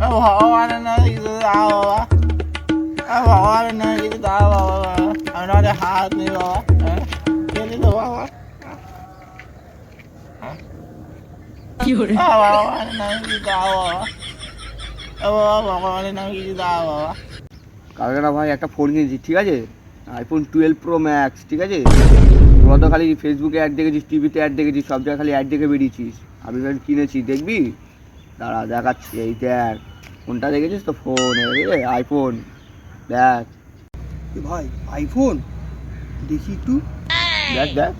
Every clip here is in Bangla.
ভগবানের নামে কিছু দাও বাবা এ ভগবানের নামে কিছু দাও বাবা আমি নাহলে হাত নেই বাবা হ্যাঁ খেলি তো বাবা এ ভগবানের নামে কিছু দাও বাবা এ বাবা ভগবানের নামে কিছু দাও বাবা কালকে না ভাই একটা ফোন কিনেছি ঠিক আছে? আইফোন টুয়েলভ প্রো ম্যাক্স ঠিক আছে? তোরা তো খালি ফেসবুকে অ্যাড দেখেছিস টিভিতে অ্যাড দেখেছিস সব জায়গায় খালি অ্যাড দেখে বেরিয়েছিস। আমি কিনেছি দেখবি? দাঁড়া দেখাচ্ছি এই দেখ। ফোনটা দেখেছিস তো? ফোন আইফোন দেখ। ভাই আইফোন দেখি একটু। দেখ দেখ।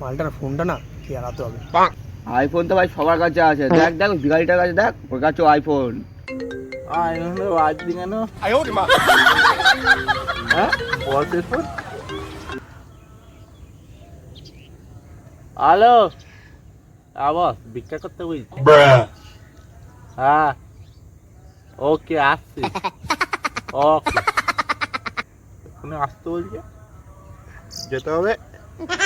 মালটার ফোনটা না খেয়ালাতে হবে? আইফোন তো ভাই সবার কাছে আছে। দেখ দেখ ভিখারিটার কাছে দেখ ওর কাছে আইফোন আয় হলো বাজবি কেন হ্যাঁ? বল হ্যালো আবার ভিক্ষা করতে বলছি হ্যাঁ ওকে আসছি ওকে এখানে আসতে বলছে যেতে হবে কোথা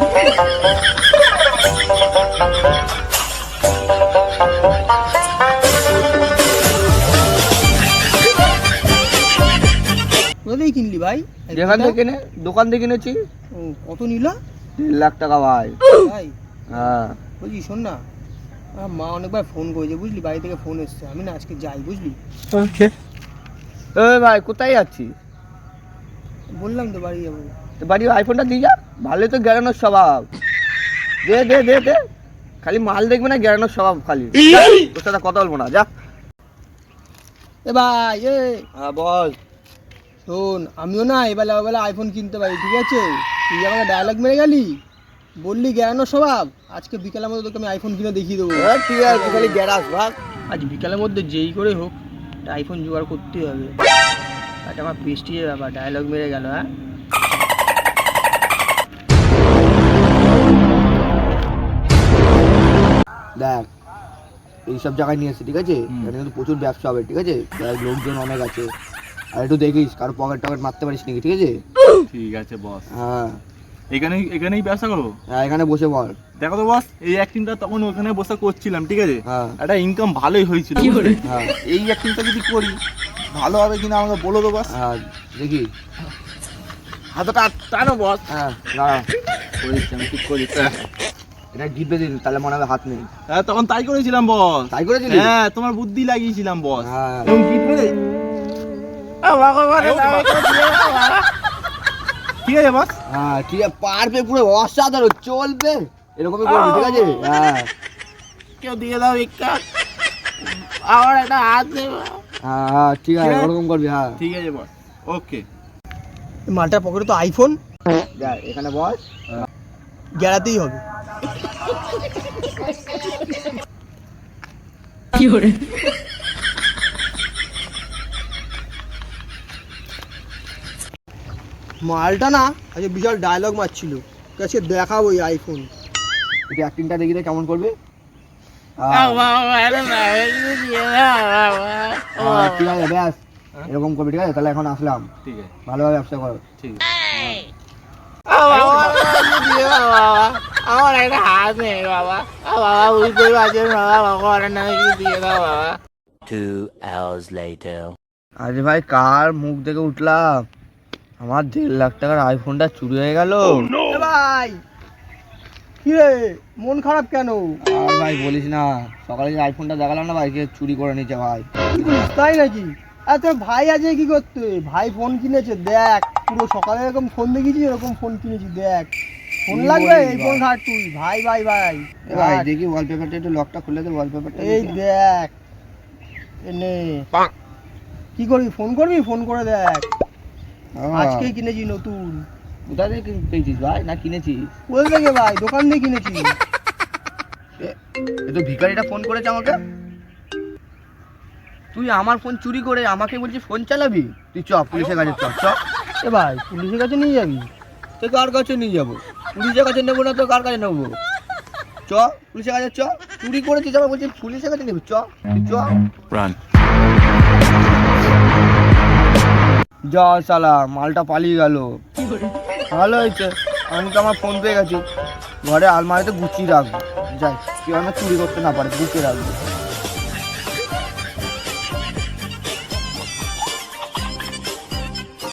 থেকে কিনলি ভাই? যেখান থেকে কিনে দোকান থেকে কিনেছি কত নিলা? দেড় লাখ টাকা ভাই। ভাই? হ্যাঁ। বলছি শোন না। মা অনেকবার ফোন করেছে বুঝলি? বাড়ি থেকে ফোন এসছে। আমি না আজকে যাই বুঝলি? এ ভাই কোথায় যাচ্ছিস? বললাম তো বাড়ি যাব। তো বাড়ি আইফোনটা দিয়ে যা। ভালোই তো গেরানোর স্বভাব। দে দে দে দে। খালি মাল দেখবে না গেরানোর স্বভাব খালি। তোর সাথে কথা বলব না যা। এ ভাই এ। হ্যাঁ বল। শোন আমিও না এবেলা ওবেলা আইফোন কিনতে পারি ঠিক আছে? তুই আমাকে ডায়লগ মেরে গেলি? বললি জ্ঞান স্বভাব। আজকে বিকালের মধ্যে তোকে আমি আইফোন কিনে দেখিয়ে দেবো। এ, ঠিক আছে তুই খালি গ্যারাস ভাগ। আজ বিকালের মধ্যে যেই করে হোক একটা আইফোন জোগাড় করতেই হবে। আজ আমার পেস্টিজের ব্যাপার ডায়লগ মেরে গেল হ্যাঁ? দেখ এইসব জায়গায় নিয়ে এসে ঠিক আছে? এখানে কিন্তু প্রচুর ব্যবসা হবে ঠিক আছে? লোকজন অনেক আছে। আর একটু দেখিস কারও পকেট টকেট মারতে পারিস নাকি ঠিক আছে? ঠিক আছে বস হ্যাঁ। এখানেই এখানেই ব্যবসা করব? হ্যাঁ, এখানে বসে বল। দেখো তো বস এই অ্যাক্টিংটা তখন ওখানে বসে করছিলাম ঠিক আছে? হ্যাঁ। একটা ইনকাম ভালোই হয়েছিল? হ্যাঁ এই অ্যাক্টিংটা যদি করি ভালো হবে কিনা আমাকে বলো তো বস হ্যাঁ দেখি। হাতটা টানো বস হ্যাঁ দাঁড়া। করিস আমি ঠিক করিস। এটা জিতবে দিন তাহলে মনে হবে হাত নেই। হ্যাঁ তখন তাই করেছিলাম বস তাই করেছিলি? হ্যাঁ তোমার বুদ্ধি লাগিয়েছিলাম বস হ্যাঁ। জিতবে ঠিক আছে বস হ্যাঁ ঠিক আছে পারবে পুরো অসাধারণ চলবে। এরকমই করবি ঠিক আছে? হ্যাঁ কেউ দিয়ে দাও ভিক্ষা। আমার একটা হাত হ্যাঁ হ্যাঁ ঠিক আছে ওরকম করবি হ্যাঁ। ঠিক আছে বস ওকে মালটার পকেটে তো আইফোন দেখ এখানে বস। গেড়াতেই হবে। মালটা না আজকে বিশাল ডায়লগ মারছিল। কাছে দেখাবো এই আইফোন একটু অ্যাক্টিংটা দেখি কেমন করবি? ঠিক আছে ব্যাস। এরকম করবি ঠিক আছে? তাহলে এখন আসলাম। ঠিক আছে। ভালোভাবে ব্যবসা করো। ঠিক আছে। আমার একটা হাত নেই বাবা। বাবা বুঝতেই পারছেন বাবা ভগবানের নামে কিছু দিয়ে দাও বাবা। Two hours later. আরে ভাই কার মুখ দেখে উঠলাম? আমার দেড় লাখ টাকার আইফোনটা চুরি হয়ে গেল। এ ভাই কি রে মন খারাপ কেন? আর ভাই বলিস না সকালে যে আইফোনটা দেখালাম না ভাইকে চুরি করে নিচ্ছে ভাই। তাই নাকি? আর তোর ভাই আছে কি করতে? ভাই ফোন কিনেছে দেখ পুরো সকালে এরকম ফোন দেখেছি এরকম ফোন কিনেছি দেখ। ফোন লাগবে? এই ফোন ঘাট তুই ভাই ভাই ভাই ভাই দেখি ওয়ালপেপারটা একটু লকটা খুলে দে ওয়ালপেপারটা এই দেখ। এ নে। কি করবি? ফোন করবি? ফোন করে দেখ। আজকেই কিনেছি নতুন। কোথা থেকে পেয়েছিস ভাই? না কিনেছিস? কোথা থেকে ভাই? দোকান দিয়ে কিনেছি। এ- তো ভিখারিটা ফোন করেছে আমাকে। তুই আমার ফোন চুরি করে আমাকে বলছিস ফোন চালাবি? তুই চ পুলিশের কাছে চ চ। এ ভাই পুলিশের কাছে নিয়ে যাবি? তো কার কাছে নিয়ে যাব? পুলিশের কাছে নেব না তো কার কাছে নেব? চ পুলিশের কাছে চ। চুরি করেছিস আবার বলছি পুলিশের কাছে নেবি? চ চ. যা চালা মালটা পালিয়ে গেল। ভালো হয়েছে, আমি তো আমার ফোন পেয়ে গেছি। ঘরে আলমারিতে গুছিয়ে রাখব। যাই কেউ চুরি করতে না পারে, গুছিয়ে রাখব।